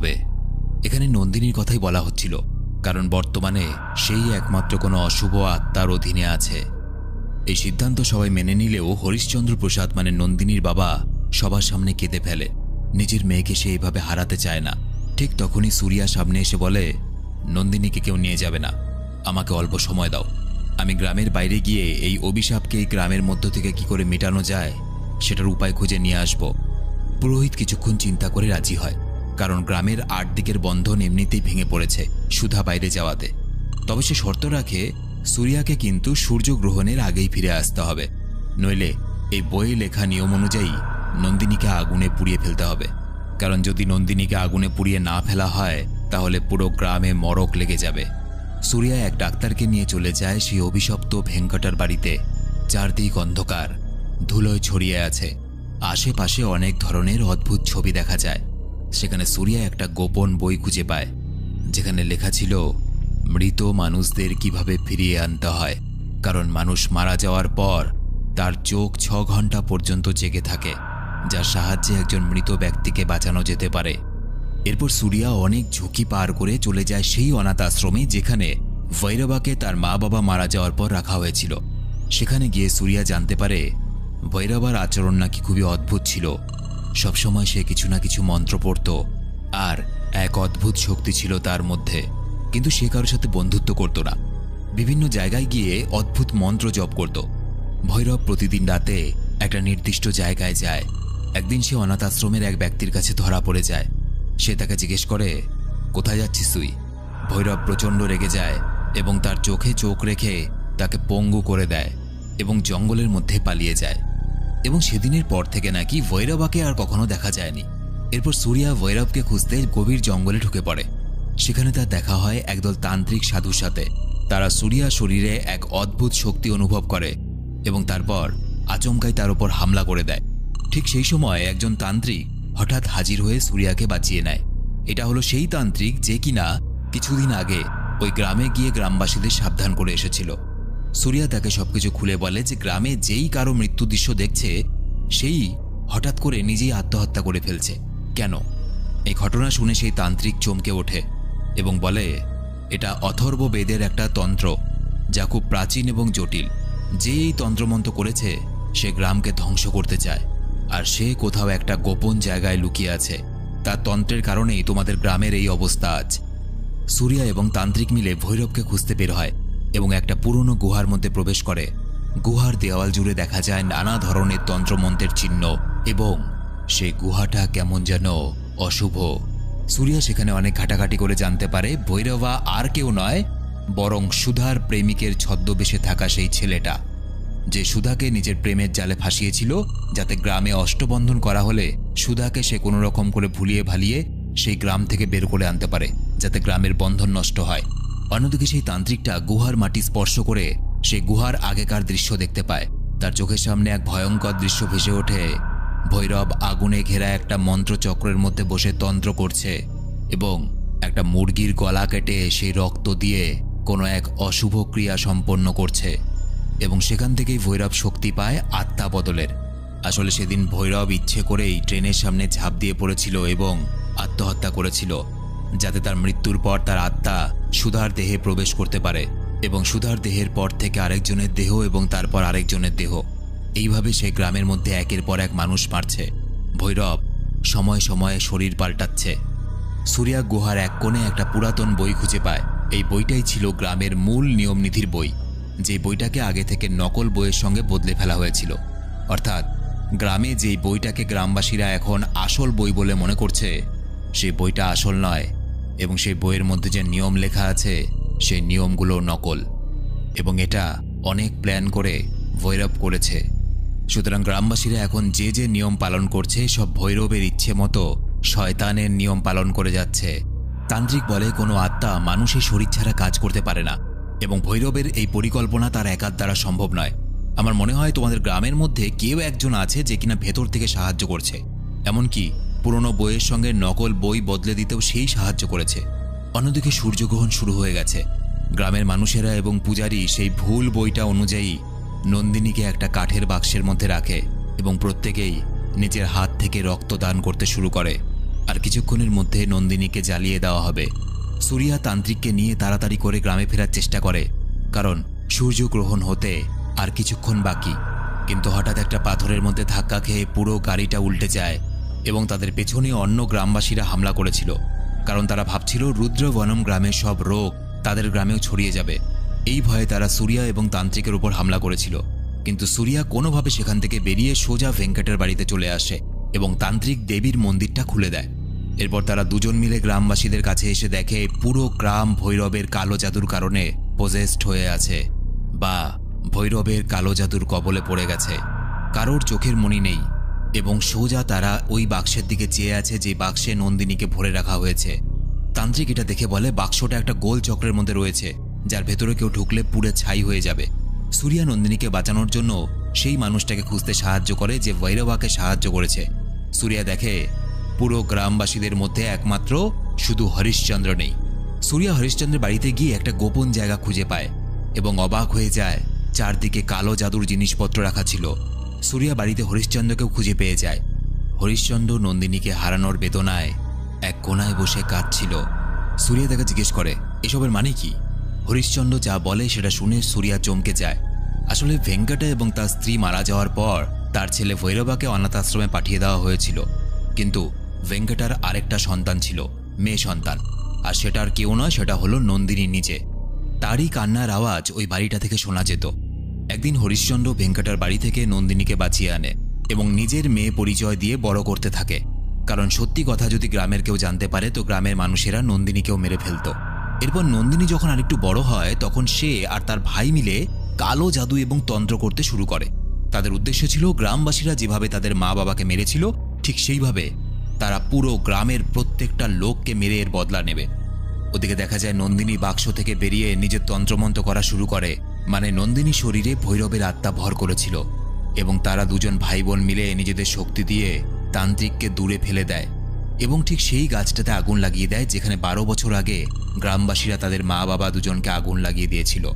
হবে। এখানে নন্দিনীর কথাই বলা হচ্ছিল, কারণ বর্তমানে সেই একমাত্র কোনো অশুভ আত্মার অধীনে আছে। এই সিদ্ধান্ত সবাই মেনে নিলেও হরিশ্চন্দ্র প্রসাদ মানে নন্দিনীর বাবা সবার সামনে কেঁদে ফেলে। নিজের মেয়েকে সে এইভাবে হারাতে চায় না। ঠিক তখনই সুরিয়া সামনে এসে বলে, নন্দিনীকে কেউ নিয়ে যাবে না। আমাকে অল্প সময় দাও। আমি গ্রামের বাইরে গিয়ে এই অভিশাপকে এই গ্রামের মধ্য থেকে কি করে মেটানো যায়, সেটার উপায় খুঁজে নিয়ে আসব। পুরোহিত কিছুক্ষণ চিন্তা করে রাজি হয়। কারণ গ্রামের আট দিকের বন্ধন এমনিতেই ভেঙে পড়েছে সুধা বাইরে যাওয়াতে। তবে সে শর্ত রাখে, সুরিয়াকে কিন্তু সূর্যগ্রহণের আগেই ফিরে আসতে হবে। নইলে এই বইয়ে লেখা নিয়ম অনুযায়ী নন্দিনীকে আগুনে পুড়িয়ে ফেলতে হবে। কারণ যদি নন্দিনীকে আগুনে পুড়িয়ে না ফেলা হয়, তাহলে পুরো গ্রামে মরক লেগে যাবে। সুরিয়া এক ডাক্তারকে নিয়ে চলে যায় সেই অভিশপ্ত ভেঙ্কটার বাড়িতে। চারদিক অন্ধকার, ধুলোয় ছড়িয়ে আছে। আশেপাশে অনেক ধরনের অদ্ভুত ছবি দেখা যায়। সেখানে সুরিয়া একটা গোপন বই খুঁজে পায়, যেখানে লেখা ছিল, মৃত মানুষদের কীভাবে ফিরিয়ে আনতে হয়? কারণ মানুষ মারা যাওয়ার পর তার চোখ ছ ঘণ্টা পর্যন্ত জেগে থাকে, যার সাহায্যে একজন মৃত ব্যক্তিকে বাঁচানো যেতে পারে। এরপর সুরিয়া অনেক ঝুঁকি পার করে চলে যায় সেই অনাথ আশ্রমে, যেখানে ভৈরবাকে তার মা বাবা মারা যাওয়ার পর রাখা হয়েছিল। সেখানে গিয়ে সুরিয়া জানতে পারে, ভৈরবার আচরণ নাকি খুবই অদ্ভুত ছিল। সবসময় সে কিছু না কিছু মন্ত্র পড়ত, আর এক অদ্ভুত শক্তি ছিল তার মধ্যে, কিন্তু সে কারোর সাথে বন্ধুত্ব করত না। বিভিন্ন জায়গায় গিয়ে অদ্ভুত মন্ত্র জপ করত। ভৈরব প্রতিদিন রাতে একটা নির্দিষ্ট জায়গায় যায়। একদিন সে অনাথ আশ্রমের এক ব্যক্তির কাছে ধরা পড়ে যায়। সে তাকে জিজ্ঞেস করে, কোথায় যাচ্ছিস তুই? ভৈরব প্রচণ্ড রেগে যায় এবং তার চোখে চোখ রেখে তাকে পঙ্গু করে দেয় এবং জঙ্গলের মধ্যে পালিয়ে যায়। এবং সেদিনের পর থেকে নাকি ভৈরবাকে আর কখনো দেখা যায়নি। এরপর সুরিয়া ভৈরবকে খুঁজতে গভীর জঙ্গলে ঢুকে পড়ে। সেখানে তার দেখা হয় একদল তান্ত্রিক সাধুর সাথে। তারা সুরিয়া শরীরে এক অদ্ভুত শক্তি অনুভব করে এবং তারপর আচমকাই তার উপর হামলা করে দেয়। ঠিক সেই সময় একজন তান্ত্রিক হঠাৎ হাজির হয়ে সুরিয়াকে বাঁচিয়ে নেয়। এটা হলো সেই তান্ত্রিক যে কিনা কিছুদিন আগে ওই গ্রামে গিয়ে গ্রামবাসীদের সাবধান করে এসেছিল। সুরিয়া তাকে সবকিছু খুলে বলে যে গ্রামে যেই কারও মৃত্যু দৃশ্য দেখছে, সেই হঠাৎ করে নিজেই আত্মহত্যা করে ফেলছে। কেন? এই ঘটনা শুনে সেই তান্ত্রিক চমকে ওঠে এবং বলে, এটা অথর্ব বেদের একটা তন্ত্র যা খুব প্রাচীন এবং জটিল। যে এই তন্ত্রমন্ত্র করেছে, সে গ্রামকে ধ্বংস করতে চায়। আর সে কোথাও একটা গোপন জায়গায় লুকিয়ে আছে। তার তন্ত্রের কারণেই তোমাদের গ্রামের এই অবস্থা আজ। সুরিয়া এবং তান্ত্রিক মিলে ভৈরবকে খুঁজতে বের হয়। এবং একটা পুরনো গুহার মধ্যে প্রবেশ করে। গুহার দেওয়াল জুড়ে দেখা যায় নানা ধরনের তন্ত্রমন্ত্রের চিহ্ন এবং সেই গুহাটা কেমন যেন অশুভ। সুরিয়া সেখানে অনেক ঘাটাঘাটি করে জানতে পারে, ভৈরবা আর কেউ নয়, বরং সুধার প্রেমিকের ছদ্মবেশে থাকা সেই ছেলেটা। যে সুধাকে নিজের প্রেমের জালে ফাঁসিয়েছিল, যাতে গ্রামে অষ্টবন্ধন করা হলে সুধাকে সে কোনো রকম করে ভুলিয়ে ভালিয়ে সেই গ্রাম থেকে বের করে আনতে পারে, যাতে গ্রামের বন্ধন নষ্ট হয়। অন্যদিকে সেই তান্ত্রিকটা গুহার মাটি স্পর্শ করে সেই গুহার আগেকার দৃশ্য দেখতে পায়। তার চোখের সামনে এক ভয়ঙ্কর দৃশ্য ভেসে ওঠে। ভৈরব আগুনে ঘেরা একটা মন্ত্রচক্রের মধ্যে বসে তন্ত্র করছে এবং একটা মুরগির গলা কেটে সেই রক্ত দিয়ে কোনো এক অশুভ ক্রিয়া সম্পন্ন করছে এবং সেখান থেকেই ভৈরব শক্তি পায় আত্মা বদলের। আসলে সেদিন ভৈরব ইচ্ছে করেই ট্রেনের সামনে ঝাঁপ দিয়ে পড়েছিল এবং আত্মহত্যা করেছিল। যাতে তার মৃত্যুর পর তার আত্মা সুধার দেহে প্রবেশ করতে পারে এবং সুধার দেহের পর থেকে আরেকজনের দেহ এবং তারপর আরেকজনের দেহ। এইভাবে সে গ্রামের মধ্যে একের পর এক মানুষ মারছে। ভৈরব, সময় সময়ে শরীর পাল্টাচ্ছে। সুরিয়া গুহার এক কোণে একটা পুরাতন বই খুঁজে পায়। এই বইটাই ছিল গ্রামের মূল নিয়মনীতির বই। যে বইটাকে আগে থেকে নকল বইয়ের সঙ্গে বদলে ফেলা হয়েছিল। অর্থাৎ, গ্রামে যেই বইটাকে গ্রামবাসীরা এখন আসল বই বলে মনে করছে, সে বইটা আসল নয়। এবং সেই বইয়ের মধ্যে যে নিয়ম লেখা আছে, সেই নিয়মগুলো নকল। এবং এটা অনেক প্ল্যান করে ভৈরব করেছে। সুতরাং গ্রামবাসীরা এখন যে যে নিয়ম পালন করছে, সব ভৈরবের ইচ্ছে মতো শয়তানের নিয়ম পালন করে যাচ্ছে। তান্ত্রিক বলে, কোনো আত্মা মানুষের শরীর ছাড়া কাজ করতে পারে না। এবং ভৈরবের এই পরিকল্পনা তার একার দ্বারা সম্ভব নয়। আমার মনে হয় তোমাদের গ্রামের মধ্যে কেউ একজন আছে যে কিনা ভেতর থেকে সাহায্য করছে। এমনকি পুরনো বইয়ের সঙ্গে নকল বই বদলে দিতেও সেই সাহায্য করেছে। অন্যদিকে সূর্যগ্রহণ শুরু হয়ে গেছে। গ্রামের মানুষেরা এবং পূজারী সেই ভুল বইটা অনুযায়ী নন্দিনীকে একটা কাঠের বাক্সের মধ্যে রাখে এবং প্রত্যেকেই নিজের হাত থেকে রক্ত দান করতে শুরু করে। আর কিছুক্ষণের মধ্যে নন্দিনীকে জ্বালিয়ে দেওয়া হবে। সুরিয়া তান্ত্রিককে নিয়ে তাড়াতাড়ি করে গ্রামে ফেরার চেষ্টা করে, কারণ সূর্যগ্রহণ হতে আর কিছুক্ষণ বাকি। কিন্তু হঠাৎ একটা পাথরের মধ্যে ধাক্কা খেয়ে পুরো গাড়িটা উল্টে যায়। এবং তাদের পেছনে অন্য গ্রামবাসীরা হামলা করেছিল, কারণ তারা ভাবছিল রুদ্রবনম গ্রামের সব রোগ তাদের গ্রামেও ছড়িয়ে যাবে। এই ভয়ে তারা সুরিয়া এবং তান্ত্রিকের উপর হামলা করেছিল। কিন্তু সুরিয়া কোনোভাবে সেখান থেকে বেরিয়ে সোজা ভেঙ্কটের বাড়িতে চলে আসে এবং তান্ত্রিক দেবীর মন্দিরটা খুলে দেয়। এরপর তারা দুজন মিলে গ্রামবাসীদের কাছে এসে দেখে পুরো গ্রাম ভৈরবের কালো জাদুর কারণে পজেস্ট হয়ে আছে বা ভৈরবের কালো জাদুর কবলে পড়ে গেছে। কারোর চোখের মনি নেই। এবং সোজা তারা ওই বাক্সের দিকে চেয়ে আছে যে বাক্সে নন্দিনীকে ভরে রাখা হয়েছে। তান্ত্রিক এটা দেখে বলে, বাক্সটা একটা গোল চক্রের মধ্যে রয়েছে, যার ভেতরে কেউ ঢুকলে পুড়ে ছাই হয়ে যাবে। সুরিয়া নন্দিনীকে বাঁচানোর জন্য সেই মানুষটাকে খুঁজতে সাহায্য করে যে ভৈরবাকে সাহায্য করেছে। সুরিয়া দেখে, পুরো গ্রামবাসীদের মধ্যে একমাত্র শুধু হরিশ্চন্দ্র নেই। সুরিয়া হরিশ্চন্দ্রের বাড়িতে গিয়ে একটা গোপন জায়গা খুঁজে পায় এবং অবাক হয়ে যায়, চারদিকে কালো জাদুর জিনিসপত্র রাখা ছিল। সুরিয়া বাড়িতে হরিশ্চন্দ্রকেও খুঁজে পেয়ে যায়। হরিশ্চন্দ্র নন্দিনীকে হারানোর বেদনায় এক কোনায় বসে কাঁদছিল। সুরিয়া তাকে জিজ্ঞেস করে, এসবের মানে কি? হরিশ্চন্দ্র যা বলে সেটা শুনে সুরিয়া চমকে যায়। আসলে ভেঙ্কটা এবং তার স্ত্রী মারা যাওয়ার পর তার ছেলে ভৈরবাকে অনাথ আশ্রমে পাঠিয়ে দেওয়া হয়েছিল। কিন্তু ভেঙ্কটার আরেকটা সন্তান ছিল, মেয়ে সন্তান। আর সেটার কেউ নয়, সেটা হলো নন্দিনী নিজে। তারই কান্নার আওয়াজ ওই বাড়িটা থেকে শোনা যেত। একদিন হরিশ্চন্দ্র ভেঙ্কটার বাড়ি থেকে নন্দিনীকে বাঁচিয়ে আনে এবং নিজের মেয়ে পরিচয় দিয়ে বড় করতে থাকে। কারণ সত্যি কথা যদি গ্রামের কেউ জানতে পারে, তো গ্রামের মানুষেরা নন্দিনীকেও মেরে ফেলত। এরপর নন্দিনী যখন আরেকটু বড় হয়, তখন সে আর তার ভাই মিলে কালো জাদু এবং তন্ত্র করতে শুরু করে। তাদের উদ্দেশ্য ছিল, গ্রামবাসীরা যেভাবে তাদের মা বাবাকে মেরেছিল, ঠিক সেইভাবে তারা পুরো গ্রামের প্রত্যেকটা লোককে মেরে এর বদলা নেবে। ওদিকে দেখা যায়, নন্দিনী বাক্স থেকে বেরিয়ে নিজের তন্ত্রমন্ত্র করা শুরু করে। মানে নন্দিনী শরীরে ভৈরবের আত্মা ভর করেছিল এবং তারা দুজন ভাই বোন মিলে নিজেদের শক্তি দিয়ে তান্ত্রিককে দূরে ফেলে দেয় এবং ঠিক সেই গাছটাতে আগুন লাগিয়ে দেয় যেখানে বারো বছর আগে গ্রামবাসীরা তাদের মা বাবা দুজনকে আগুন লাগিয়ে দিয়েছিল।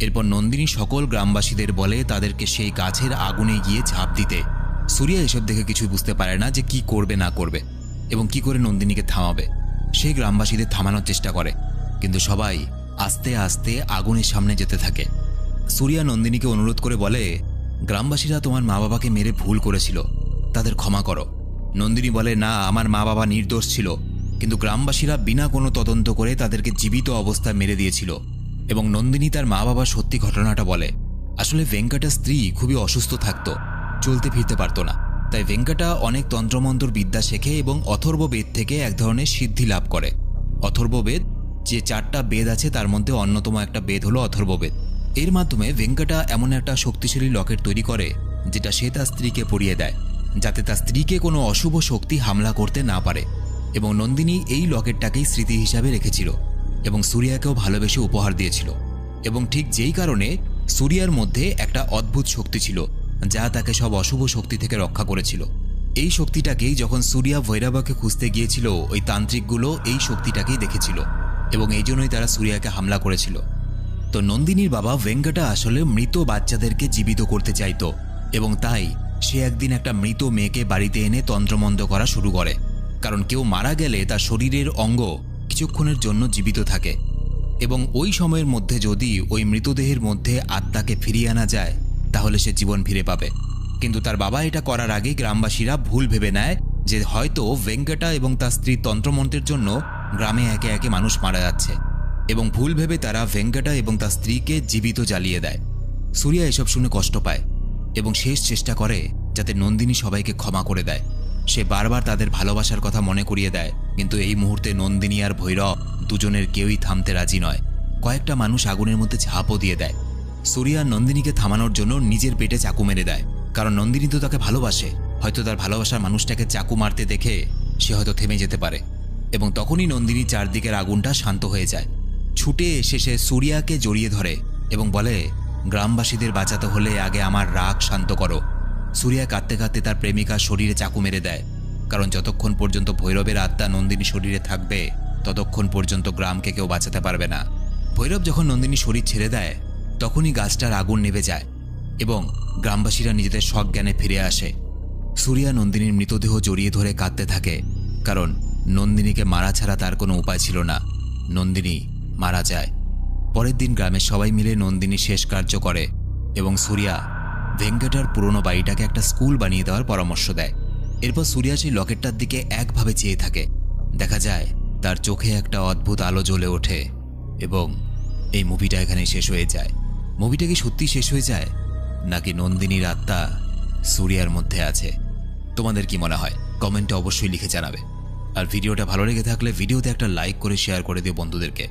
এরপর নন্দিনী সকল গ্রামবাসীদের বলে তাদেরকে সেই গাছের আগুনে গিয়ে ঝাঁপ দিতে। সুরিয়া এসব দেখে কিছু বুঝতে পারে না যে কি করবে না করবে এবং কি করে নন্দিনীকে থামাবে। সেই গ্রামবাসীদের থামানোর চেষ্টা করে। কিন্তু সবাই আস্তে আস্তে আগুনের সামনে যেতে থাকে। সুরিয়া নন্দিনীকে অনুরোধ করে বলে, গ্রামবাসীরা তোমার মা বাবাকে মেরে ভুল করেছিল। তাদের ক্ষমা করো। নন্দিনী বলে, না, আমার মা বাবা নির্দোষ ছিল, কিন্তু গ্রামবাসীরা বিনা কোনো তদন্ত করে তাদেরকে জীবিত অবস্থায় মেরে দিয়েছিল। এবং নন্দিনী তার মা বাবা সত্যি ঘটনাটা বলে, আসলে ভেঙ্কটার স্ত্রী খুবই অসুস্থ থাকতো, চলতে ফিরতে পারতো না। তাই ভেঙ্কাটা অনেক তন্ত্রমন্ত্র বিদ্যা শেখে এবং অথর্ব বেদ থেকে এক ধরনের সিদ্ধি লাভ করে। অথর্ব বেদ যে চারটা বেদ আছে, তার মধ্যে অন্যতম একটা বেদ হলো অথর্ববেদ। এর মাধ্যমে ভেঙ্কটা এমন একটা শক্তিশালী লকেট তৈরি করে, যেটা সে তার স্ত্রীকে পরিয়ে দেয়, যাতে তার স্ত্রীকে কোনো অশুভ শক্তি হামলা করতে না পারে। এবং নন্দিনী এই লকেটটাকেই স্মৃতি হিসাবে রেখেছিল, এবং সুরিয়াকেও ভালোবেসে উপহার দিয়েছিল। এবং ঠিক যেই কারণে সুরিয়ার মধ্যে একটা অদ্ভুত শক্তি ছিল, যা তাকে সব অশুভ শক্তি থেকে রক্ষা করেছিল। এই শক্তিটাকেই যখন সুরিয়া ভৈরাবাকে খুঁজতে গিয়েছিল, ওই তান্ত্রিকগুলো এই শক্তিটাকেই দেখেছিল। এবং এই জন্যই তারা সুরিয়াকে হামলা করেছিল। তো নন্দিনীর বাবা ভেঙ্কটা আসলে মৃত বাচ্চাদেরকে জীবিত করতে চাইতো এবং তাই সে একদিন একটা মৃত মেয়েকে বাড়িতে এনে তন্ত্রমন্ত্র করা শুরু করে। কারণ কেউ মারা গেলে তার শরীরের অঙ্গ কিছুক্ষণের জন্য জীবিত থাকে। এবং ওই সময়ের মধ্যে যদি ওই মৃতদেহের মধ্যে আত্মাকে ফিরিয়ে আনা যায়, তাহলে সে জীবন ফিরে পাবে। কিন্তু তার বাবা এটা করার আগে গ্রামবাসীরা ভুল ভেবে নেয় যে হয়তো ভেঙ্কটা এবং তার স্ত্রীর তন্ত্রমন্ত্রের জন্য গ্রামে একে একে মানুষ মারা যাচ্ছে এবং ভুল ভেবে তারা ভেঙ্কটা এবং তার স্ত্রীকে জীবিত জ্বালিয়ে দেয়। সুরিয়া এসব শুনে কষ্ট পায় এবং শেষ চেষ্টা করে যাতে নন্দিনী সবাইকে ক্ষমা করে দেয়। সে বারবার তাদের ভালোবাসার কথা মনে করিয়ে দেয়, কিন্তু এই মুহূর্তে নন্দিনী আর ভৈরব দুজনের কেউই থামতে রাজি নয়। কয়েকটা মানুষ আগুনের মধ্যে ঝাঁপও দিয়ে দেয়। সুরিয়া নন্দিনীকে থামানোর জন্য নিজের পেটে চাকু মেরে দেয়, কারণ নন্দিনী তো তাকে ভালোবাসে। হয়তো তার ভালোবাসার মানুষটাকে চাকু মারতে দেখে সে হয়তো থেমে যেতে পারে। এবং তখনই নন্দিনী চারদিকের আগুনটা শান্ত হয়ে যায়। ছুটে এসে সে সুরিয়াকে জড়িয়ে ধরে এবং বলে, গ্রামবাসীদের বাঁচাতে হলে আগে আমার রাগ শান্ত করো। সুরিয়া কাঁদতে কাঁদতে তার প্রেমিকা শরীরে চাকু মেরে দেয়। কারণ যতক্ষণ পর্যন্ত ভৈরবের আত্মা নন্দিনী শরীরে থাকবে, ততক্ষণ পর্যন্ত গ্রামকে কেউ বাঁচাতে পারবে না। ভৈরব যখন নন্দিনী শরীর ছেড়ে দেয়, তখনই গাছটার আগুন নেভে যায় এবং গ্রামবাসীরা নিজেদের সজ্ঞানে ফিরে আসে। সুরিয়া নন্দিনীর মৃতদেহ জড়িয়ে ধরে কাঁদতে থাকে, কারণ নন্দিনীকে মারা ছাড়া তার কোনো উপায় ছিল না। নন্দিনী মারা যায়। পরের দিন গ্রামের সবাই মিলে নন্দিনী শেষ কার্য করে এবং সুরিয়া ভেঙ্কটার পুরনো বাড়িটাকে একটা স্কুল বানিয়ে দেওয়ার পরামর্শ দেয়। এরপর সুরিয়া সেই লকেটটার দিকে একভাবে চেয়ে থাকে। দেখা যায় তার চোখে একটা অদ্ভুত আলো জ্বলে ওঠে এবং এই মুভিটা এখানে শেষ হয়ে যায়। মুভিটা কি সত্যি শেষ হয়ে যায়? নাকি নন্দিনীর আত্মা সুরিয়ার মধ্যে আছে? তোমাদের কি মনে হয়? কমেন্টে অবশ্যই লিখে জানাবে। আর ভিডিওটা ভালো লেগে থাকলে ভিডিওতে একটা লাইক করে শেয়ার করে দিও বন্ধুদেরকে।